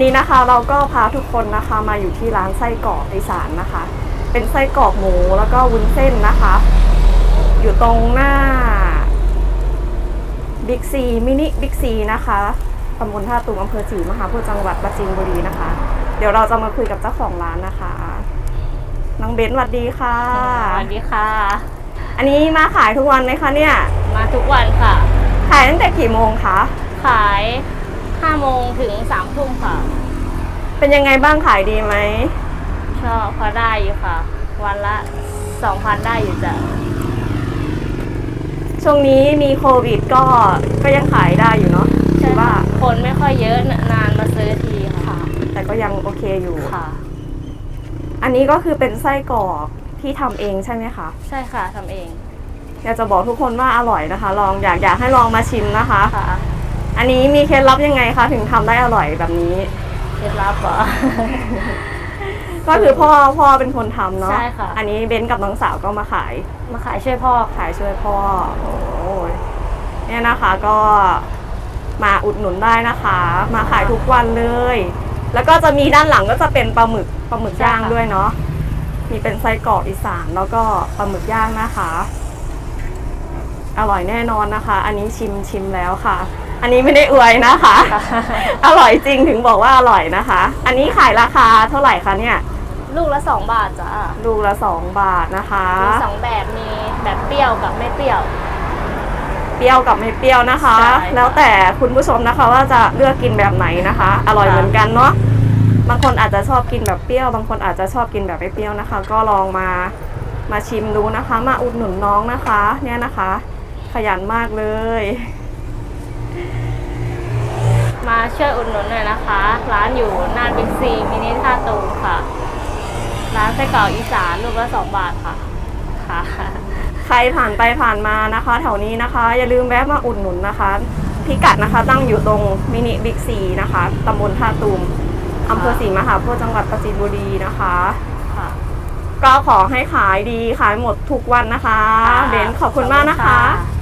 นี้นะคะเราก็พาทุกคนนะคะมาอยู่ที่ร้านไส้กรอกอีสานนะคะ เป็นไส้กรอกหมูแล้วก็วุ้นเส้นนะคะ อยู่ตรงหน้าบิ๊กซีมินิบิ๊กซีนะคะตำบลท่าตูมอำเภอศรีมหาโพธิ์จังหวัดปราจีนบุรีนะคะ เดี๋ยวเราจะมาคุยกับเจ้าของร้านนะคะน้องเบนซ์สวัสดีค่ะสวัสดีค่ะ อันนี้มาขายทุกวันไหมคะเนี่ย มาทุกวันค่ะ ขายตั้งแต่กี่โมงคะ ขาย 5โมงถึง3ทุ่มค่ะ เป็นยังไงบ้างขายดีไหมชอบพอได้อยู่ค่ะ วันละ 2,000 ได้อยู่จ้ะช่วงนี้มีโควิดก็ก็ยังขายได้อยู่เนาะใช่ถือว่าค่ะคนไม่ค่อยเยอะนานมาซื้อทีค่ะค่ะ แต่ก็ยังโอเคอยู่ค่ะ อันนี้ก็คือเป็นไส้กรอกที่ทำเองใช่ไหมคะ ใช่ค่ะทำเองอยากจะบอกทุกคนว่าอร่อยนะคะ ลองอยากอยากให้ลองมาชิมนะคะ ค่ะ อันนี้มีเคล็ดลับยังไงคะถึงทำได้อร่อยแบบนี้ เคล็ดลับเหรอ ก็คือพ่อพ่อเป็นคนทำเนาะใช่ค่ะ อันนี้เบนกับน้องสาวก็มาขาย มาขายช่วยพ่อขายช่วยพ่อ โอ้ยเนี่ยนะคะก็มาอุดหนุนได้นะคะ มาขายทุกวันเลย แล้วก็จะมีด้านหลังก็จะเป็นปลาหมึกปลาหมึกย่างด้วยเนาะมีเป็นไส้กรอกอีสานแล้วก็ปลาหมึกย่างนะคะ อร่อยแน่นอนนะคะ อันนี้ชิมชิมแล้วค่ะ อันนี้ไม่ได้อวยนะคะ อร่อยจริงถึงบอกว่าอร่อยนะคะ อันนี้ขายราคาเท่าไหร่คะเนี่ย ลูกละ 2 บาทจ้ะลูกละสองบาทนะคะมีสองแบบมีแบบเปรี้ยวกับไม่เปรี้ยว เปรี้ยวกับไม่เปรี้ยวนะคะ ใช่ค่ะแล้วแต่คุณผู้ชมนะคะว่าจะเลือกกินแบบไหนนะคะ อร่อยค่ะเหมือนกันเนาะ บางคนอาจจะชอบกินแบบเปรี้ยว บางคนอาจจะชอบกินแบบไม่เปรี้ยวนะคะ ก็ลองมา มาชิมดูนะคะ มาอุดหนุนน้องนะคะ เนี่ยนะคะ ขยันมากเลย มาช่วยอุดหนุนหน่อยนะคะ ร้านอยู่หน้าบิ๊กซีมินิท่าตูมค่ะ ร้านไส้กรอกอีสานลูกละสองบาทค่ะ ค่ะ ใครผ่านไปผ่านมานะคะ แถวนี้นะคะ อย่าลืมแวะมาอุดหนุนนะคะ พิกัดนะคะตั้งอยู่ตรงมินิบิ๊กซีนะคะตำบลท่าตูมอำเภอศรีมหาโพธิ์จังหวัดปราจีนบุรีนะคะค่ะ ก็ขอให้ขายดีขายหมดทุกวันนะคะ เบนขอบคุณมากนะคะขอบณ